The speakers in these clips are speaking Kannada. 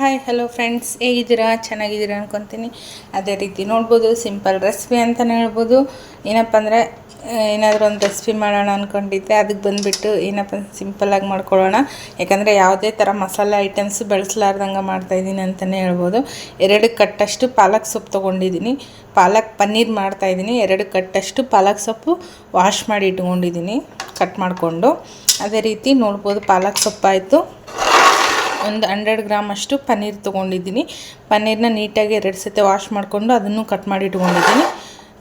ಹಾಯ್ ಹಲೋ ಫ್ರೆಂಡ್ಸ್ ಹೇಗಿದ್ದೀರಾ? ಚೆನ್ನಾಗಿದ್ದೀರಾ ಅನ್ಕೊತೀನಿ. ಅದೇ ರೀತಿ ನೋಡ್ಬೋದು ಸಿಂಪಲ್ ರೆಸಿಪಿ ಅಂತಲೇ ಹೇಳ್ಬೋದು. ಏನಪ್ಪ ಅಂದರೆ ಏನಾದರೂ ಒಂದು ರೆಸಿಪಿ ಮಾಡೋಣ ಅಂದ್ಕೊಂಡಿದ್ದೆ ಅದಕ್ಕೆ ಬಂದುಬಿಟ್ಟು ಏನಪ್ಪ ಸಿಂಪಲ್ಲಾಗಿ ಮಾಡ್ಕೊಳ್ಳೋಣ. ಯಾಕಂದರೆ ಯಾವುದೇ ಥರ ಮಸಾಲೆ ಐಟಮ್ಸ್ ಬೆಳೆಸಲಾರ್ದಂಗೆ ಮಾಡ್ತಾಯಿದ್ದೀನಿ ಅಂತಲೇ ಹೇಳ್ಬೋದು. ಎರಡು ಕಟ್ಟಷ್ಟು ಪಾಲಕ್ ಸೊಪ್ಪು ತೊಗೊಂಡಿದ್ದೀನಿ. ಪಾಲಕ್ ಪನ್ನೀರ್ ಮಾಡ್ತಾಯಿದ್ದೀನಿ ಎರಡು ಕಟ್ಟಷ್ಟು ಪಾಲಕ್ ಸೊಪ್ಪು ವಾಶ್ ಮಾಡಿ ಇಟ್ಕೊಂಡಿದ್ದೀನಿ ಕಟ್ ಮಾಡಿಕೊಂಡು. ಅದೇ ರೀತಿ ನೋಡ್ಬೋದು ಪಾಲಕ್ ಸೊಪ್ಪಾಯಿತು. ಒಂದು ಹಂಡ್ರೆಡ್ ಗ್ರಾಮ್ ಅಷ್ಟು ಪನ್ನೀರ್ ತೊಗೊಂಡಿದ್ದೀನಿ. ಪನ್ನೀರ್ನ ನೀಟಾಗಿ ಎರಡು ಸತಿ ವಾಶ್ ಮಾಡಿಕೊಂಡು ಅದನ್ನು ಕಟ್ ಮಾಡಿ ಇಟ್ಕೊಂಡಿದ್ದೀನಿ.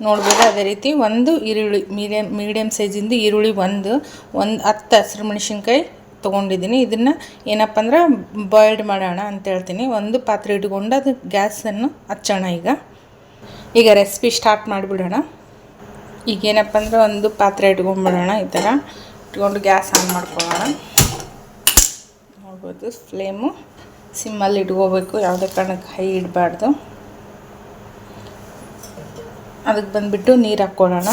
ನೋಡ್ಬೋದು ಅದೇ ರೀತಿ ಒಂದು ಈರುಳ್ಳಿ ಮೀಡಿಯಮ್ ಮೀಡಿಯಮ್ ಸೈಜಿಂದು ಈರುಳ್ಳಿ ಒಂದು ಒಂದು ಹತ್ತು ಹಸಿರು ಮೆಣಸಿನ್ಕಾಯಿ ತೊಗೊಂಡಿದ್ದೀನಿ. ಇದನ್ನು ಏನಪ್ಪ ಅಂದ್ರೆ ಬಾಯ್ಲ್ಡ್ ಮಾಡೋಣ ಅಂತ ಹೇಳ್ತೀನಿ. ಒಂದು ಪಾತ್ರೆ ಇಟ್ಕೊಂಡು ಅದು ಗ್ಯಾಸನ್ನು ಹಚ್ಚೋಣ ಈಗ. ಈಗ ರೆಸಿಪಿ ಸ್ಟಾರ್ಟ್ ಮಾಡಿಬಿಡೋಣ. ಈಗೇನಪ್ಪ ಅಂದ್ರೆ ಒಂದು ಪಾತ್ರೆ ಇಟ್ಕೊಂಡ್ಬಿಡೋಣ ಈ ಥರ. ಇಟ್ಕೊಂಡು ಗ್ಯಾಸ್ ಆನ್ ಮಾಡ್ಕೊಳ್ಳೋಣ. ನೋಡ್ಬೋದು. ಫ್ಲೇಮು ಸಿಮ್ಮಲ್ಲಿ ಇಟ್ಕೋಬೇಕು. ಯಾವುದೇ ಕಾರಣಕ್ಕೆ ಹೈ ಇಡಬಾರ್ದು. ಅದಕ್ಕೆ ಬಂದುಬಿಟ್ಟು ನೀರು ಹಾಕ್ಕೊಳ್ಳೋಣ.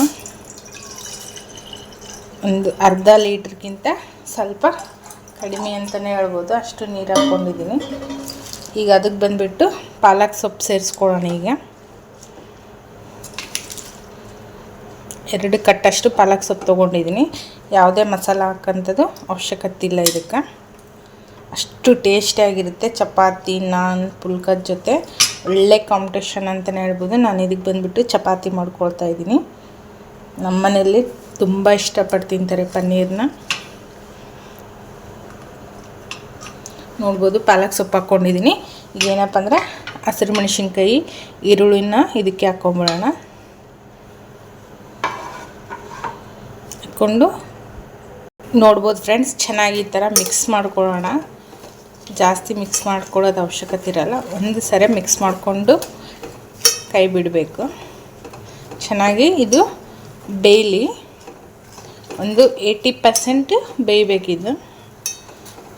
ಒಂದು ಅರ್ಧ ಲೀಟ್ರ್ಗಿಂತ ಸ್ವಲ್ಪ ಕಡಿಮೆ ಅಂತಲೇ ಹೇಳ್ಬೋದು. ಅಷ್ಟು ನೀರು ಹಾಕ್ಕೊಂಡಿದ್ದೀನಿ. ಈಗ ಅದಕ್ಕೆ ಬಂದುಬಿಟ್ಟು ಪಾಲಕ್ ಸೊಪ್ಪು ಸೇರಿಸ್ಕೊಳ್ಳೋಣ ಈಗ. ಎರಡು ಕಟ್ಟಷ್ಟು ಪಾಲಕ್ ಸೊಪ್ಪು ತೊಗೊಂಡಿದ್ದೀನಿ. ಯಾವುದೇ ಮಸಾಲ ಹಾಕೋಂಥದ್ದು ಅವಶ್ಯಕತೆ ಇಲ್ಲ ಇದಕ್ಕೆ. ಅಷ್ಟು ಟೇಸ್ಟಿಯಾಗಿರುತ್ತೆ ಚಪಾತಿ, ನಾನ್, ಪುಲ್ಕದ ಜೊತೆ. ಒಳ್ಳೆ ಕಾಂಪಿಟೇಷನ್ ಅಂತಲೇ ಹೇಳ್ಬೋದು. ನಾನು ಇದಕ್ಕೆ ಬಂದುಬಿಟ್ಟು ಚಪಾತಿ ಮಾಡ್ಕೊಳ್ತಾ ಇದ್ದೀನಿ. ನಮ್ಮ ಮನೆಯಲ್ಲಿ ತುಂಬ ಇಷ್ಟಪಟ್ಟು ತಿಂತಾರೆ ಪನ್ನೀರನ್ನ ನೋಡ್ಬೋದು, ಪಾಲಕ್ ಸೊಪ್ಪು ಹಾಕ್ಕೊಂಡಿದ್ದೀನಿ. ಏನಪ್ಪ ಅಂದರೆ ಹಸಿರು ಮೆಣಸಿನ್ಕಾಯಿ, ಈರುಳ್ಳಿನ ಇದಕ್ಕೆ ಹಾಕ್ಕೊಂಬಿಡೋಣ ಹಾಕ್ಕೊಂಡು ನೋಡ್ಬೋದು ಫ್ರೆಂಡ್ಸ್ ಚೆನ್ನಾಗಿ ಈ ಥರ ಮಿಕ್ಸ್ ಮಾಡ್ಕೊಳ್ಳೋಣ. ಜಾಸ್ತಿ ಮಿಕ್ಸ್ ಮಾಡ್ಕೊಳ್ಳೋದು ಅವಶ್ಯಕತೆ ಇರಲ್ಲ. ಒಂದು ಸರಿ ಮಿಕ್ಸ್ ಮಾಡಿಕೊಂಡು ಕೈ ಬಿಡಬೇಕು. ಚೆನ್ನಾಗಿ ಇದು ಬೇಯಲಿ ಒಂದು ಏಯ್ಟಿ ಪರ್ಸೆಂಟ್ ಬೇಯಬೇಕಿದು.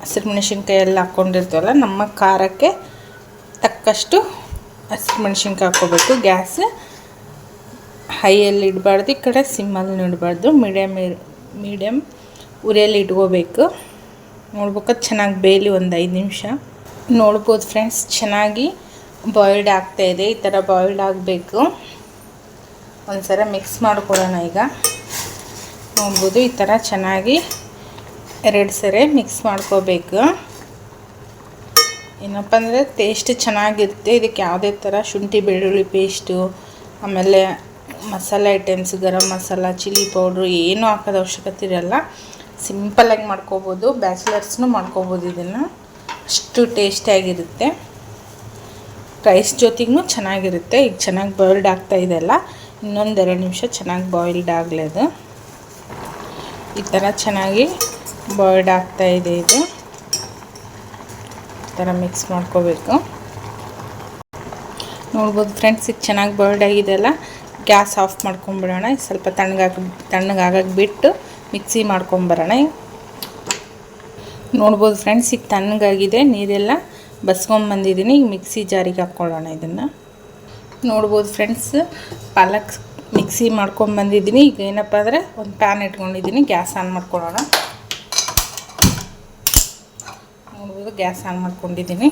ಹಸಿರು ಮೆಣಸಿನ್ಕಾಯಿ ಎಲ್ಲ ಹಾಕ್ಕೊಂಡಿರ್ತೀವಲ್ಲ ನಮ್ಮ ಖಾರಕ್ಕೆ ತಕ್ಕಷ್ಟು ಹಸಿರು ಮೆಣಸಿನ್ಕಾಯಿ ಹಾಕ್ಕೋಬೇಕು. ಗ್ಯಾಸ್ ಹೈಯಲ್ಲಿ ಇಡಬಾರ್ದು, ಈ ಕಡೆ ಸಿಮ್ಮಲ್ಲಿ ಇಡಬಾರ್ದು. ಮೀಡಿಯಮ್ ಮೀಡಿಯಮ್ ಉರಿಯಲ್ಲಿ ಇಟ್ಕೋಬೇಕು. ನೋಡ್ಬೇಕು? ಚೆನ್ನಾಗಿ ಬೇಯಲಿ ಒಂದು ಐದು ನಿಮಿಷ. ನೋಡ್ಬೋದು ಫ್ರೆಂಡ್ಸ್, ಚೆನ್ನಾಗಿ ಬಾಯ್ಲ್ಡ್ ಆಗ್ತಾ ಇದೆ. ಈ ಥರ ಬಾಯ್ಲ್ಡ್ ಆಗಬೇಕು. ಒಂದು ಸಲ ಮಿಕ್ಸ್ ಮಾಡ್ಕೊಳ್ಳೋಣ ಈಗ. ನೋಡ್ಬೋದು ಈ ಥರ ಚೆನ್ನಾಗಿ ಎರಡು ಸರಿ ಮಿಕ್ಸ್ ಮಾಡ್ಕೋಬೇಕು. ಏನಪ್ಪ ಅಂದರೆ ಟೇಸ್ಟ್ ಚೆನ್ನಾಗಿರುತ್ತೆ. ಇದಕ್ಕೆ ಯಾವುದೇ ಥರ ಶುಂಠಿ, ಬೆಳ್ಳುಳ್ಳಿ ಪೇಸ್ಟು ಆಮೇಲೆ ಮಸಾಲೆ items garam masala chilli powder ಏನೂ ಹಾಕೋದು ಅವಶ್ಯಕತೆ ಇರಲ್ಲ. ಸಿಂಪಲ್ಲಾಗಿ ಮಾಡ್ಕೋಬೋದು, ಬ್ಯಾಚುಲರ್ಸ್ನೂ ಮಾಡ್ಕೋಬೋದು ಇದನ್ನು. ಅಷ್ಟು ಟೇಸ್ಟಿಯಾಗಿರುತ್ತೆ ರೈಸ್ ಜೊತೆಗೂ ಚೆನ್ನಾಗಿರುತ್ತೆ. ಈಗ ಚೆನ್ನಾಗಿ ಬಾಯ್ಲ್ಡ್ ಆಗ್ತಾ ಇದೆಲ್ಲ ಇನ್ನೊಂದೆರಡು ನಿಮಿಷ ಚೆನ್ನಾಗಿ ಬಾಯ್ಲ್ಡ್ ಆಗಲಿ ಅದು ಈ ಥರ ಚೆನ್ನಾಗಿ ಬಾಯ್ಲ್ಡ್ ಆಗ್ತಾ ಇದೆ ಇದು. ಈ ಥರ ಮಿಕ್ಸ್ ಮಾಡ್ಕೋಬೇಕು. ನೋಡ್ಬೋದು ಫ್ರೆಂಡ್ಸ್, ಈಗ ಚೆನ್ನಾಗಿ ಬಾಯ್ಲ್ಡ್ ಆಗಿದೆಯಲ್ಲ ಗ್ಯಾಸ್ ಆಫ್ ಮಾಡ್ಕೊಂಬಿಡೋಣ. ಸ್ವಲ್ಪ ತಣ್ಣಗಾಗಿ ತಣ್ಣಗಾಗಕ್ಕೆ ಬಿಟ್ಟು ಮಿಕ್ಸಿ ಮಾಡ್ಕೊಂಬರೋಣ. ನೋಡ್ಬೋದು ಫ್ರೆಂಡ್ಸ್, ಈಗ ತಣ್ಣಗಾಗಿದೆ, ನೀರೆಲ್ಲ ಬಸ್ಕೊಂಬಂದಿದ್ದೀನಿ. ಈಗ ಮಿಕ್ಸಿ ಜಾರಿಗೆ ಹಾಕ್ಕೊಳ್ಳೋಣ ಇದನ್ನು. ನೋಡ್ಬೋದು ಫ್ರೆಂಡ್ಸ್, ಪಾಲಕ್ ಮಿಕ್ಸಿ ಮಾಡ್ಕೊಂಬಂದಿದ್ದೀನಿ. ಈಗ ಏನಪ್ಪ ಅಂದರೆ ಒಂದು ಪ್ಯಾನ್ ಇಟ್ಕೊಂಡಿದ್ದೀನಿ. ಗ್ಯಾಸ್ ಆನ್ ಮಾಡ್ಕೊಳ್ಳೋಣ. ನೋಡ್ಬೋದು ಗ್ಯಾಸ್ ಆನ್ ಮಾಡ್ಕೊಂಡಿದ್ದೀನಿ.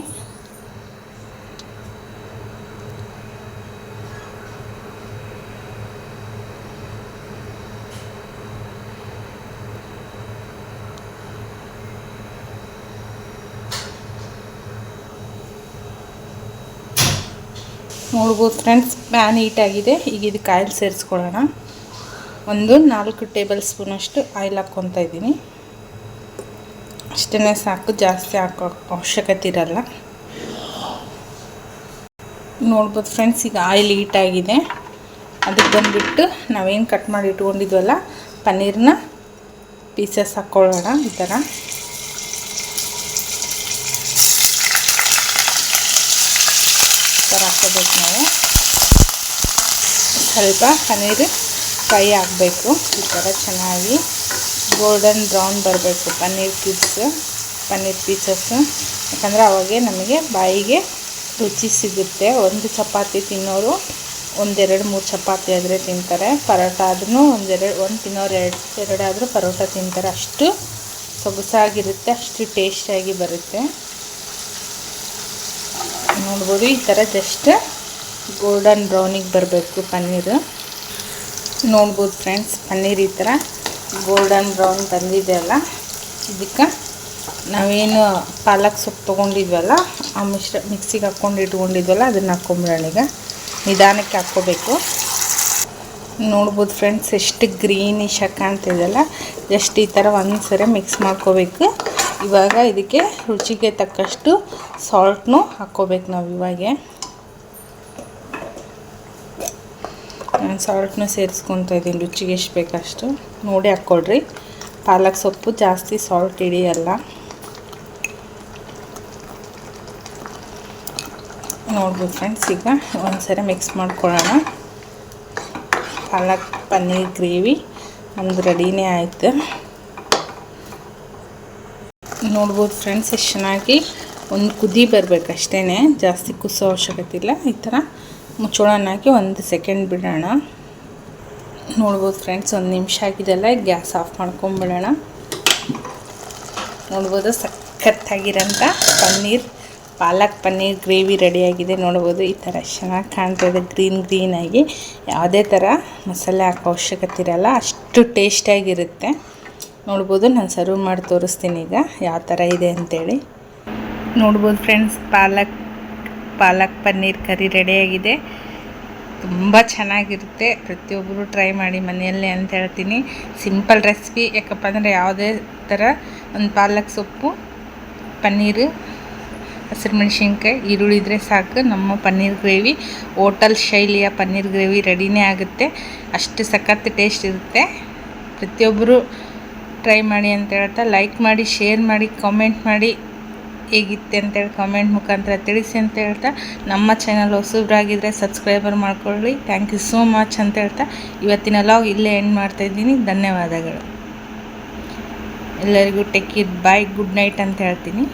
ನೋಡ್ಬೋದು ಫ್ರೆಂಡ್ಸ್, ಪ್ಯಾನ್ ಹೀಟಾಗಿದೆ ಈಗ ಇದಕ್ಕೆ ಆಯಿಲ್ ಸೇರಿಸ್ಕೊಳ್ಳೋಣ. ಒಂದು ನಾಲ್ಕು ಟೇಬಲ್ ಸ್ಪೂನಷ್ಟು ಆಯಿಲ್ ಹಾಕ್ಕೊತಾ ಇದ್ದೀನಿ. ಅಷ್ಟೇ ಸಾಕು, ಜಾಸ್ತಿ ಹಾಕೋ ಅವಶ್ಯಕತೆ ಇರಲ್ಲ. ನೋಡ್ಬೋದು ಫ್ರೆಂಡ್ಸ್, ಈಗ ಆಯಿಲ್ ಹೀಟಾಗಿದೆ. ಅದಕ್ಕೆ ಬಂದುಬಿಟ್ಟು ನಾವೇನು ಕಟ್ ಮಾಡಿ ಇಟ್ಕೊಂಡಿದ್ವಲ್ಲ ಪನ್ನೀರನ್ನ ಪೀಸಸ್ ಹಾಕ್ಕೊಳ್ಳೋಣ ಈ ಥರ. ಥರ ಹಾಕೋಬೇಕು ನಾವು. ಸ್ವಲ್ಪ ಪನ್ನೀರ್ ಫ್ರೈ ಆಗಬೇಕು. ಈ ಥರ ಚೆನ್ನಾಗಿ ಗೋಲ್ಡನ್ ಬ್ರೌನ್ ಬರಬೇಕು, ಪನ್ನೀರ್ ಕ್ಯೂಬ್ಸ್ ಪನ್ನೀರ್ ಪೀಸಸ್ ಯಾಕಂದರೆ ಅವಾಗೆ ನಮಗೆ ಬಾಯಿಗೆ ರುಚಿ ಸಿಗುತ್ತೆ. ಒಂದು ಚಪಾತಿ ತಿನ್ನೋರು ಒಂದೆರಡು, ಮೂರು ಚಪಾತಿ ಆದರೆ ತಿಂತಾರೆ. ಪರೋಟ ಆದ್ರೂ ಒಂದೆರಡು, ಒಂದು ತಿನ್ನೋರು ಎರಡು, ಎರಡಾದರೂ ಪರೋಟ ತಿಂತಾರೆ. ಅಷ್ಟು ಸೊಗಸಾಗಿರುತ್ತೆ, ಅಷ್ಟು ಟೇಸ್ಟಿಯಾಗಿ ಬರುತ್ತೆ. ನೋಡ್ಬೋದು. ಈ ಥರ ಜಸ್ಟ್ ಗೋಲ್ಡನ್ ಬ್ರೌನಿಗೆ ಬರಬೇಕು ಪನ್ನೀರು. ನೋಡ್ಬೋದು ಫ್ರೆಂಡ್ಸ್ ಪನ್ನೀರ್ ಈ ಥರ ಗೋಲ್ಡನ್ ಬ್ರೌನ್ ಬಂದಿದೆ ಅಲ್ಲ? ಇದಕ್ಕೆ ನಾವೇನು ಪಾಲಕ್ ಸೊಪ್ಪು ತೊಗೊಂಡಿದ್ವಲ್ಲ, ಆ ಮಿಶ್ರ, ಮಿಕ್ಸಿಗೆ ಹಾಕ್ಕೊಂಡು ಇಟ್ಕೊಂಡಿದ್ವಲ್ಲ, ಅದನ್ನು ಹಾಕ್ಕೊಂಬಿಡೋಣ ಈಗ. ನಿಧಾನಕ್ಕೆ ಹಾಕ್ಕೋಬೇಕು. ನೋಡ್ಬೋದು ಫ್ರೆಂಡ್ಸ್ ಎಷ್ಟು ಗ್ರೀನಿಶ್ ಕಾಣ್ತಿದೆಯಲ್ಲ ಜಸ್ಟ್ ಈ ಥರ ಒಂದು ಸರಿ ಮಿಕ್ಸ್ ಮಾಡ್ಕೋಬೇಕು. ಇವಾಗ ಇದಕ್ಕೆ ರುಚಿಗೆ ತಕ್ಕಷ್ಟು ಸಾಲ್ಟ್ನು ಹಾಕ್ಕೋಬೇಕು ನಾವು ಇವಾಗೆ. ನಾನು ಸಾಲ್ಟ್ನ ಸೇರಿಸ್ಕೊತಾ ಇದ್ದೀನಿ, ರುಚಿಗೆ ಎಷ್ಟು ಬೇಕಷ್ಟು. ನೋಡಿ ಹಾಕ್ಕೊಳ್ರಿ ಪಾಲಕ್ ಸೊಪ್ಪು ಜಾಸ್ತಿ ಸಾಲ್ಟ್ ಹಿಡಿಯಲ್ಲ. ನೋಡ್ಬೋದು ಫ್ರೆಂಡ್ಸ್ ಈಗ ಒಂದ್ಸರಿ ಮಿಕ್ಸ್ ಮಾಡ್ಕೊಳ್ಳೋಣ. ಪಾಲಕ್, ಪನ್ನೀರ್, ಗ್ರೇವಿ, ನಮ್ದು ರೆಡಿನೇ ಆಯಿತು. ನೋಡ್ಬೋದು ಫ್ರೆಂಡ್ಸ್ ಎಷ್ಟು ಚೆನ್ನಾಗಿ ಒಂದು ಕುದಿ ಬರಬೇಕು ಅಷ್ಟೇ ಜಾಸ್ತಿ ಕುಸೋ ಅವಶ್ಯಕತೆ ಇಲ್ಲ. ಈ ಥರ ಮುಚ್ಚೋಳನ ಹಾಕಿ ಒಂದು ಸೆಕೆಂಡ್ ಬಿಡೋಣ. ನೋಡ್ಬೋದು ಫ್ರೆಂಡ್ಸ್ ಒಂದು ನಿಮಿಷ ಆಗಿದೆಲ್ಲ ಗ್ಯಾಸ್ ಆಫ್ ಮಾಡ್ಕೊಂಬಿಡೋಣ. ನೋಡ್ಬೋದು ಸಖತ್ತಾಗಿರೋಂಥ ಪನ್ನೀರ್, ಪಾಲಕ್ ಪನ್ನೀರ್, ಗ್ರೇವಿ ರೆಡಿಯಾಗಿದೆ. ನೋಡ್ಬೋದು ಈ ಥರ ಚೆನ್ನಾಗಿ ಕಾಣ್ತಾಯಿದೆ ಗ್ರೀನ್ ಗ್ರೀನಾಗಿ ಯಾವುದೇ ಥರ ಮಸಾಲೆ ಹಾಕೋ ಅವಶ್ಯಕತೆ ಇರಲ್ಲ. ಅಷ್ಟು ಟೇಸ್ಟಿಯಾಗಿರುತ್ತೆ ನೋಡ್ಬೋದು, ನಾನು ಸರ್ವ್ ಮಾಡಿ ತೋರಿಸ್ತೀನಿ ಈಗ, ಯಾವ ಥರ ಇದೆ ಅಂಥೇಳಿ ನೋಡ್ಬೋದು ಫ್ರೆಂಡ್ಸ್ ಪಾಲಕ್ ಪಾಲಕ್ ಪನ್ನೀರ್ ಕರಿ ರೆಡಿಯಾಗಿದೆ ತುಂಬ ಚೆನ್ನಾಗಿರುತ್ತೆ ಪ್ರತಿಯೊಬ್ಬರು ಟ್ರೈ ಮಾಡಿ ಮನೆಯಲ್ಲೇ ಅಂತ ಹೇಳ್ತೀನಿ. ಸಿಂಪಲ್ ರೆಸಿಪಿ ಯಾಕಪ್ಪ ಅಂದರೆ ಯಾವುದೇ ಥರ ಒಂದು ಪಾಲಕ್ ಸೊಪ್ಪು, ಪನ್ನೀರು, ಹಸಿರು ಮೆಣಸಿನ್ಕಾಯಿ, ಈರುಳ್ಳಿ ಇದ್ದರೆ ಸಾಕು, ನಮ್ಮ ಪನ್ನೀರ್ ಗ್ರೇವಿ ಹೋಟಲ್ ಶೈಲಿಯ ಪನ್ನೀರ್ ಗ್ರೇವಿ ರೆಡಿನೇ ಆಗುತ್ತೆ. ಅಷ್ಟು ಸಖತ್ ಟೇಸ್ಟ್ ಇರುತ್ತೆ. ಪ್ರತಿಯೊಬ್ಬರು ಟ್ರೈ ಮಾಡಿ ಅಂತ ಹೇಳ್ತಾ ಲೈಕ್ ಮಾಡಿ ಶೇರ್ ಮಾಡಿ ಕಾಮೆಂಟ್ ಮಾಡಿ ಹೇಗಿತ್ತೆ ಅಂತೇಳಿ ಕಾಮೆಂಟ್ ಮುಖಾಂತರ ತಿಳಿಸಿ ಅಂತ ಹೇಳ್ತಾ, ನಮ್ಮ ಚಾನಲ್ ಹೊಸಬ್ರಾಗಿದ್ದರೆ ಸಬ್ಸ್ಕ್ರೈಬರ್ ಮಾಡ್ಕೊಳ್ಳಿ. ಥ್ಯಾಂಕ್ ಯು ಸೋ ಮಚ್ ಅಂತ ಹೇಳ್ತಾ, ಇವತ್ತಿನ ಲಾಗ್ ಇಲ್ಲೇ ಎಂಡ್ ಮಾಡ್ತಾಯಿದ್ದೀನಿ ಧನ್ಯವಾದಗಳು. ಎಲ್ಲರಿಗೂ ಟೆಕ್ ಇದ್ ಬಾಯ್ ಗುಡ್ ನೈಟ್ ಅಂತ ಹೇಳ್ತೀನಿ.